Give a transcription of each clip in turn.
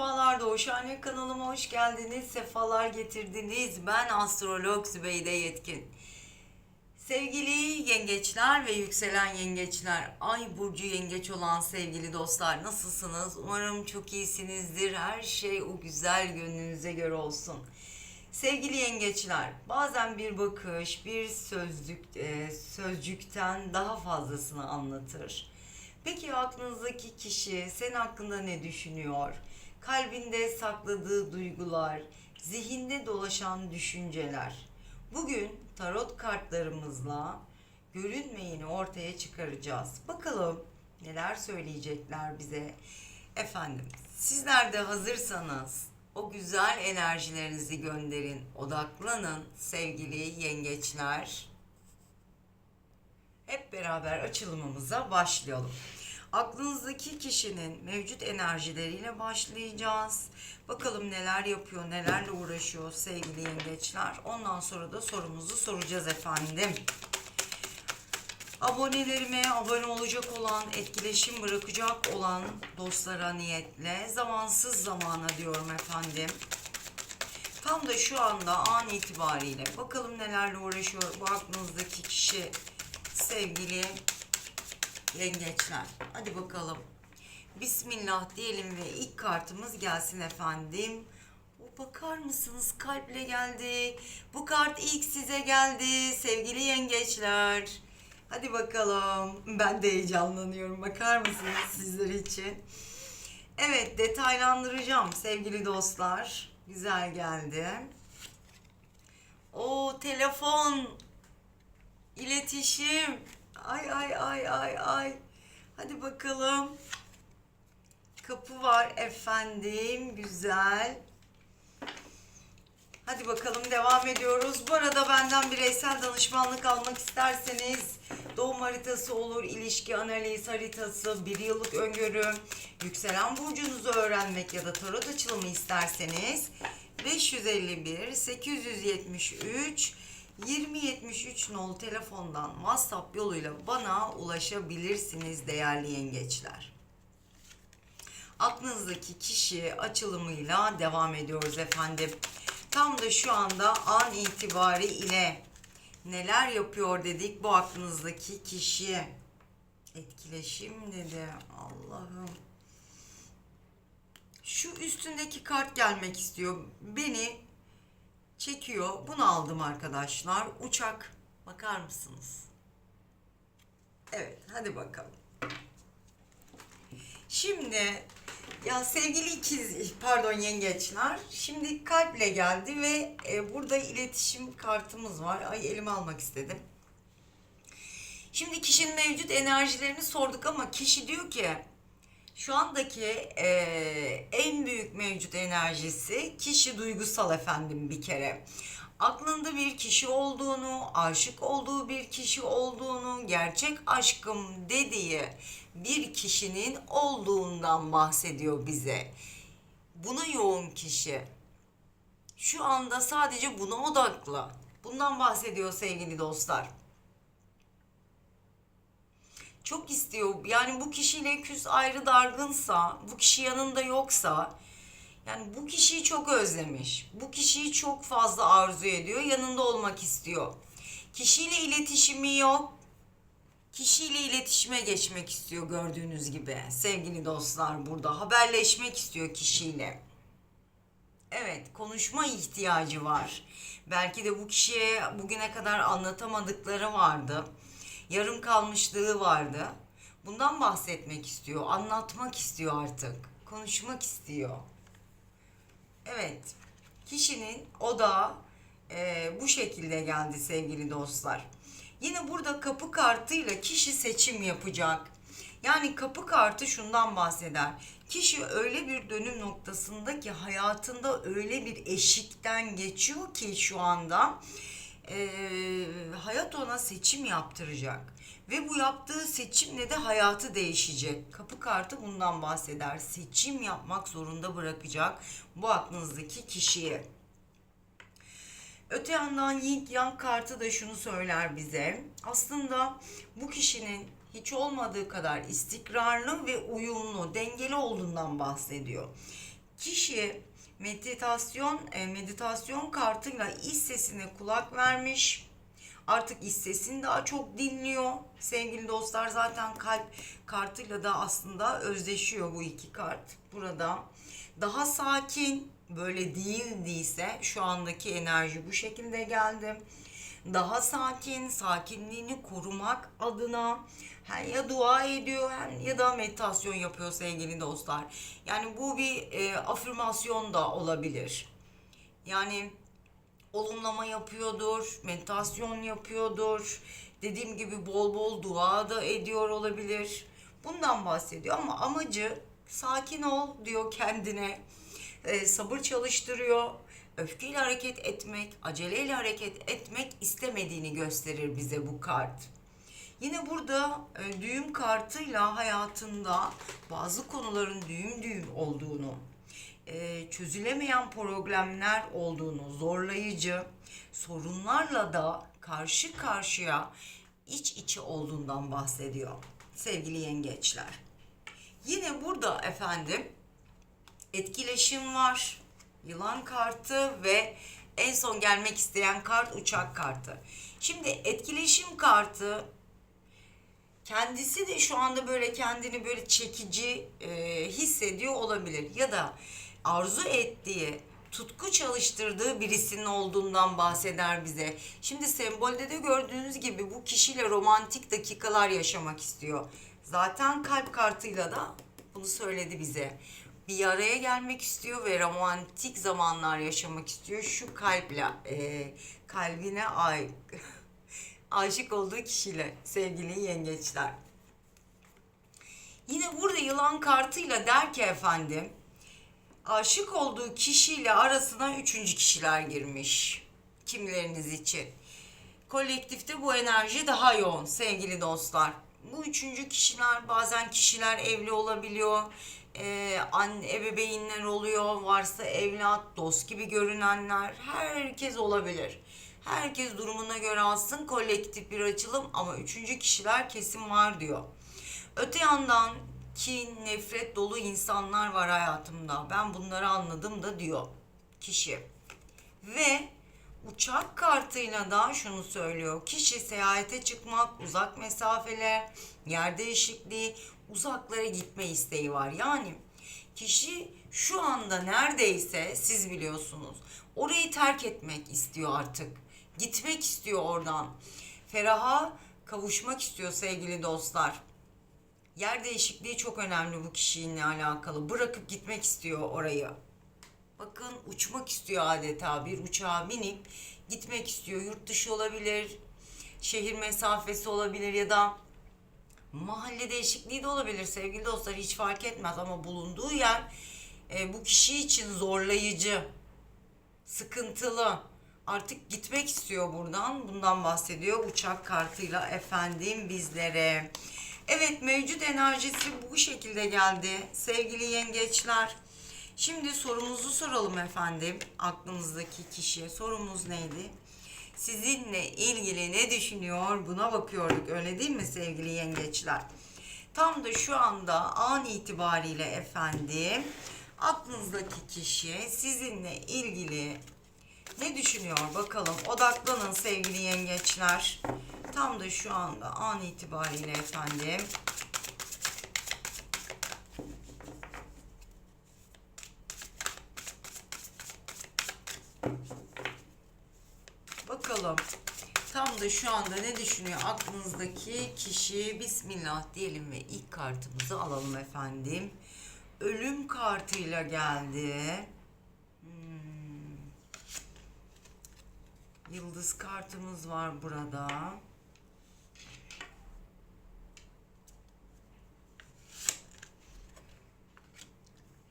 Merhabalar Doğuşhane kanalıma hoş geldiniz, sefalar getirdiniz. Ben astrolog Zübeyde Yetkin. Sevgili yengeçler ve yükselen yengeçler, ay burcu yengeç olan sevgili dostlar nasılsınız? Umarım çok iyisinizdir. Her şey o güzel gönlünüze göre olsun. Sevgili yengeçler, bazen bir bakış, bir sözlük, e, sözcükten daha fazlasını anlatır. Peki aklınızdaki kişi senin hakkında ne düşünüyor? Kalbinde sakladığı duygular, zihinde dolaşan düşünceler. Bugün tarot kartlarımızla görünmeyeni ortaya çıkaracağız. Bakalım neler söyleyecekler bize. Efendim, sizler de hazırsanız o güzel enerjilerinizi gönderin. Odaklanın sevgili yengeçler. Hep beraber açılımımıza başlayalım. Aklınızdaki kişinin mevcut enerjileriyle başlayacağız. Bakalım neler yapıyor, nelerle uğraşıyor sevgili yengeçler. Ondan sonra da sorumuzu soracağız efendim. Abonelerime abone olacak olan, etkileşim bırakacak olan dostlara niyetle zamansız zamana diyorum efendim. Tam da şu anda an itibariyle bakalım nelerle uğraşıyor bu aklınızdaki kişi sevgili yengeçler. Hadi bakalım. Bismillah diyelim ve ilk kartımız gelsin efendim. O bakar mısınız kalple geldi. Bu kart ilk size geldi sevgili yengeçler. Hadi bakalım. Ben de heyecanlanıyorum. Bakar mısınız sizler için? Evet detaylandıracağım sevgili dostlar. Güzel geldi. O telefon İletişim. Ay ay ay ay ay. Hadi bakalım. Kapı var efendim. Güzel. Hadi bakalım devam ediyoruz. Bu arada benden bireysel danışmanlık almak isterseniz doğum haritası olur, ilişki analiz haritası, bir yıllık öngörü, yükselen burcunuzu öğrenmek ya da tarot açılımı isterseniz 551 873 2073 nolu telefondan WhatsApp yoluyla bana ulaşabilirsiniz değerli yengeçler. Aklınızdaki kişi açılımıyla devam ediyoruz efendim. Tam da şu anda an itibari ile neler yapıyor dedik bu aklınızdaki kişi. Etkileşim dedi. Allah'ım. Şu üstündeki kart gelmek istiyor. Beni çekiyor. Bunu aldım arkadaşlar. Uçak. Bakar mısınız? Evet, hadi bakalım. Şimdi ya sevgili ikiz pardon yengeçler şimdi kalple geldi ve e, burada iletişim kartımız var. Ay elime almak istedim. Şimdi kişinin mevcut enerjilerini sorduk ama kişi diyor ki şu andaki e, en büyük mevcut enerjisi kişi duygusal efendim bir kere. Aklında bir kişi olduğunu, aşık olduğu bir kişi olduğunu, gerçek aşkım dediği bir kişinin olduğundan bahsediyor bize. Buna yoğun kişi. Şu anda sadece buna odaklı. Bundan bahsediyor sevgili dostlar çok istiyor. Yani bu kişiyle küs ayrı dargınsa, bu kişi yanında yoksa, yani bu kişiyi çok özlemiş. Bu kişiyi çok fazla arzu ediyor, yanında olmak istiyor. Kişiyle iletişimi yok. Kişiyle iletişime geçmek istiyor gördüğünüz gibi. Sevgili dostlar burada haberleşmek istiyor kişiyle. Evet, konuşma ihtiyacı var. Belki de bu kişiye bugüne kadar anlatamadıkları vardı yarım kalmışlığı vardı. Bundan bahsetmek istiyor, anlatmak istiyor artık, konuşmak istiyor. Evet, kişinin odağı e, bu şekilde geldi sevgili dostlar. Yine burada kapı kartıyla kişi seçim yapacak. Yani kapı kartı şundan bahseder. Kişi öyle bir dönüm noktasında ki hayatında öyle bir eşikten geçiyor ki şu anda e, hayat ona seçim yaptıracak. Ve bu yaptığı seçimle de hayatı değişecek. Kapı kartı bundan bahseder. Seçim yapmak zorunda bırakacak bu aklınızdaki kişiye. Öte yandan Yin Yang kartı da şunu söyler bize. Aslında bu kişinin hiç olmadığı kadar istikrarlı ve uyumlu, dengeli olduğundan bahsediyor Kişi meditasyon e, meditasyon kartıyla iç sesine kulak vermiş. Artık iç sesini daha çok dinliyor. Sevgili dostlar zaten kalp kartıyla da aslında özdeşiyor bu iki kart burada. Daha sakin böyle değildiyse şu andaki enerji bu şekilde geldi. Daha sakin, sakinliğini korumak adına hem ya dua ediyor hem ya da meditasyon yapıyor sevgili dostlar. Yani bu bir e, afirmasyon da olabilir. Yani olumlama yapıyordur, meditasyon yapıyordur. Dediğim gibi bol bol dua da ediyor olabilir. Bundan bahsediyor ama amacı sakin ol diyor kendine. Ee, sabır çalıştırıyor. Öfkeyle hareket etmek, aceleyle hareket etmek istemediğini gösterir bize bu kart. Yine burada e, düğüm kartıyla hayatında bazı konuların düğüm düğüm olduğunu, e, çözülemeyen problemler olduğunu, zorlayıcı sorunlarla da karşı karşıya iç içe olduğundan bahsediyor sevgili yengeçler. Yine burada efendim etkileşim var. Yılan kartı ve en son gelmek isteyen kart uçak kartı. Şimdi etkileşim kartı kendisi de şu anda böyle kendini böyle çekici e, hissediyor olabilir ya da arzu ettiği tutku çalıştırdığı birisinin olduğundan bahseder bize. Şimdi sembolde de gördüğünüz gibi bu kişiyle romantik dakikalar yaşamak istiyor. Zaten kalp kartıyla da bunu söyledi bize. Bir araya gelmek istiyor ve romantik zamanlar yaşamak istiyor. Şu kalple, e, kalbine ay aşık olduğu kişiyle sevgili yengeçler. Yine burada yılan kartıyla der ki efendim aşık olduğu kişiyle arasına üçüncü kişiler girmiş kimileriniz için. Kolektifte bu enerji daha yoğun sevgili dostlar. Bu üçüncü kişiler bazen kişiler evli olabiliyor. Ee, anne, ebeveynler oluyor. Varsa evlat, dost gibi görünenler. Herkes olabilir. Herkes durumuna göre alsın kolektif bir açılım ama üçüncü kişiler kesin var diyor. Öte yandan kin, nefret dolu insanlar var hayatımda. Ben bunları anladım da diyor kişi. Ve uçak kartıyla da şunu söylüyor. Kişi seyahate çıkmak, uzak mesafeler, yer değişikliği, uzaklara gitme isteği var. Yani kişi şu anda neredeyse siz biliyorsunuz. Orayı terk etmek istiyor artık. Gitmek istiyor oradan. Feraha kavuşmak istiyor sevgili dostlar. Yer değişikliği çok önemli bu kişiyle alakalı. Bırakıp gitmek istiyor orayı. Bakın uçmak istiyor adeta bir uçağa binip gitmek istiyor. Yurt dışı olabilir, şehir mesafesi olabilir ya da mahalle değişikliği de olabilir sevgili dostlar hiç fark etmez ama bulunduğu yer e, bu kişi için zorlayıcı, sıkıntılı. Artık gitmek istiyor buradan. Bundan bahsediyor uçak kartıyla efendim bizlere. Evet mevcut enerjisi bu şekilde geldi. Sevgili yengeçler. Şimdi sorumuzu soralım efendim. Aklınızdaki kişiye sorumuz neydi? Sizinle ilgili ne düşünüyor buna bakıyorduk öyle değil mi sevgili yengeçler? Tam da şu anda an itibariyle efendim aklınızdaki kişi sizinle ilgili ne düşünüyor bakalım odaklanın sevgili yengeçler. Tam da şu anda an itibariyle efendim Bakalım. Tam da şu anda ne düşünüyor aklınızdaki kişi? Bismillah diyelim ve ilk kartımızı alalım efendim. Ölüm kartıyla geldi. Hmm. Yıldız kartımız var burada.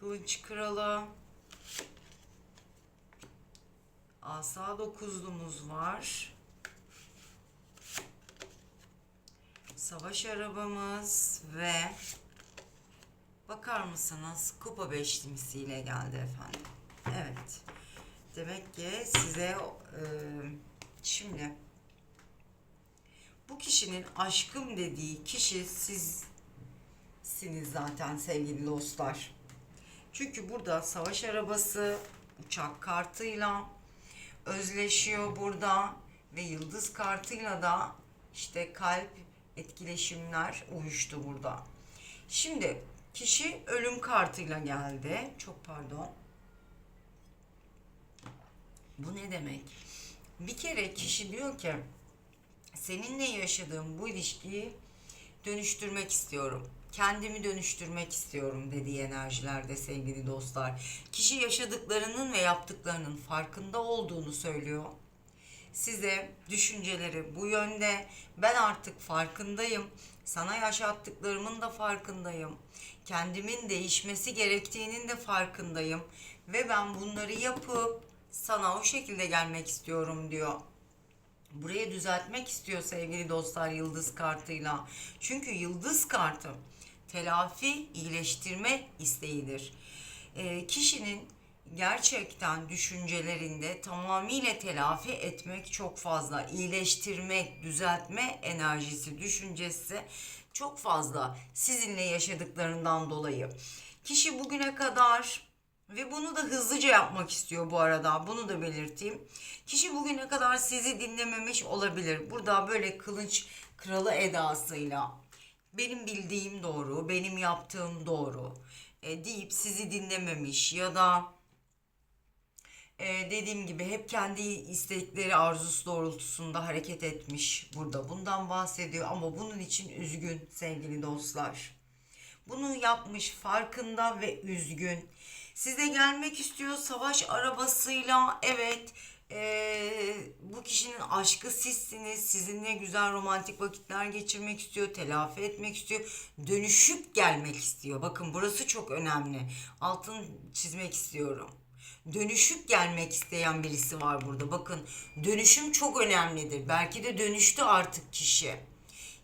Kılıç kralı. Asa dokuzlumuz var. Savaş arabamız ve bakar mısınız kupa beşlimisiyle geldi efendim. Evet. Demek ki size e, şimdi bu kişinin aşkım dediği kişi sizsiniz zaten sevgili dostlar. Çünkü burada savaş arabası uçak kartıyla özleşiyor burada ve yıldız kartıyla da işte kalp etkileşimler uyuştu burada. Şimdi kişi ölüm kartıyla geldi. Çok pardon. Bu ne demek? Bir kere kişi diyor ki seninle yaşadığım bu ilişkiyi dönüştürmek istiyorum. Kendimi dönüştürmek istiyorum dediği enerjilerde sevgili dostlar. Kişi yaşadıklarının ve yaptıklarının farkında olduğunu söylüyor. Size düşünceleri bu yönde. Ben artık farkındayım. Sana yaşattıklarımın da farkındayım. Kendimin değişmesi gerektiğinin de farkındayım. Ve ben bunları yapıp sana o şekilde gelmek istiyorum diyor buraya düzeltmek istiyor sevgili dostlar yıldız kartıyla. Çünkü yıldız kartı telafi, iyileştirme isteğidir. Ee, kişinin gerçekten düşüncelerinde tamamıyla telafi etmek çok fazla, iyileştirmek, düzeltme enerjisi, düşüncesi çok fazla sizinle yaşadıklarından dolayı. Kişi bugüne kadar ve bunu da hızlıca yapmak istiyor bu arada. Bunu da belirteyim. Kişi bugüne kadar sizi dinlememiş olabilir. Burada böyle kılıç kralı edasıyla benim bildiğim doğru, benim yaptığım doğru e, deyip sizi dinlememiş ya da e, dediğim gibi hep kendi istekleri arzusu doğrultusunda hareket etmiş burada. Bundan bahsediyor ama bunun için üzgün sevgili dostlar. Bunu yapmış farkında ve üzgün. Size gelmek istiyor savaş arabasıyla. Evet eee, bu kişinin aşkı sizsiniz. Sizinle güzel romantik vakitler geçirmek istiyor. Telafi etmek istiyor. Dönüşüp gelmek istiyor. Bakın burası çok önemli. Altın çizmek istiyorum dönüşüp gelmek isteyen birisi var burada. Bakın dönüşüm çok önemlidir. Belki de dönüştü artık kişi.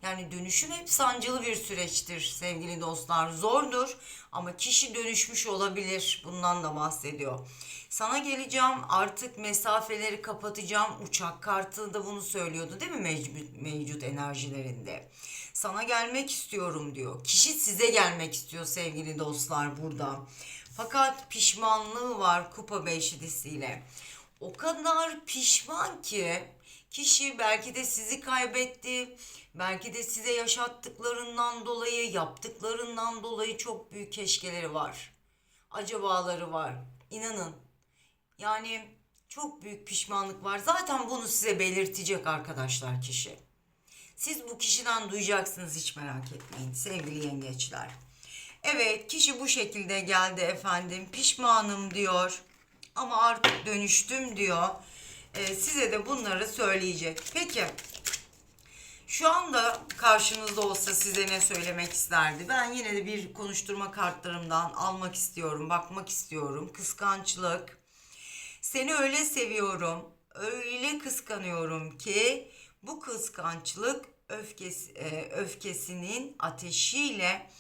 Yani dönüşüm hep sancılı bir süreçtir sevgili dostlar. Zordur ama kişi dönüşmüş olabilir. Bundan da bahsediyor. Sana geleceğim artık mesafeleri kapatacağım. Uçak kartı da bunu söylüyordu değil mi mevcut, mevcut enerjilerinde? Sana gelmek istiyorum diyor. Kişi size gelmek istiyor sevgili dostlar burada. Fakat pişmanlığı var kupa beşlisiyle. O kadar pişman ki kişi belki de sizi kaybetti. Belki de size yaşattıklarından dolayı, yaptıklarından dolayı çok büyük keşkeleri var. Acabaları var. İnanın. Yani çok büyük pişmanlık var. Zaten bunu size belirtecek arkadaşlar kişi. Siz bu kişiden duyacaksınız hiç merak etmeyin sevgili yengeçler. Evet kişi bu şekilde geldi efendim. Pişmanım diyor. Ama artık dönüştüm diyor. Ee, size de bunları söyleyecek. Peki şu anda karşınızda olsa size ne söylemek isterdi? Ben yine de bir konuşturma kartlarımdan almak istiyorum, bakmak istiyorum. Kıskançlık. Seni öyle seviyorum, öyle kıskanıyorum ki bu kıskançlık öfkesi, e, öfkesinin ateşiyle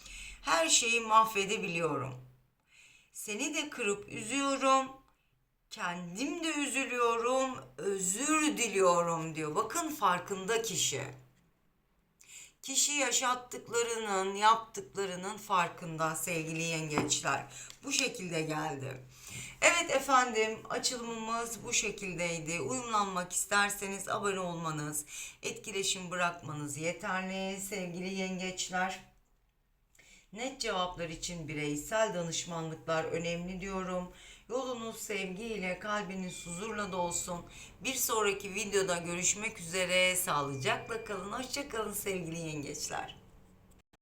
her şeyi mahvedebiliyorum. Seni de kırıp üzüyorum. Kendim de üzülüyorum. Özür diliyorum diyor. Bakın farkında kişi. Kişi yaşattıklarının, yaptıklarının farkında sevgili yengeçler. Bu şekilde geldi. Evet efendim açılımımız bu şekildeydi. Uyumlanmak isterseniz abone olmanız, etkileşim bırakmanız yeterli sevgili yengeçler. Net cevaplar için bireysel danışmanlıklar önemli diyorum. Yolunuz sevgiyle, kalbiniz huzurla dolsun. Bir sonraki videoda görüşmek üzere. Sağlıcakla kalın. Hoşçakalın sevgili yengeçler.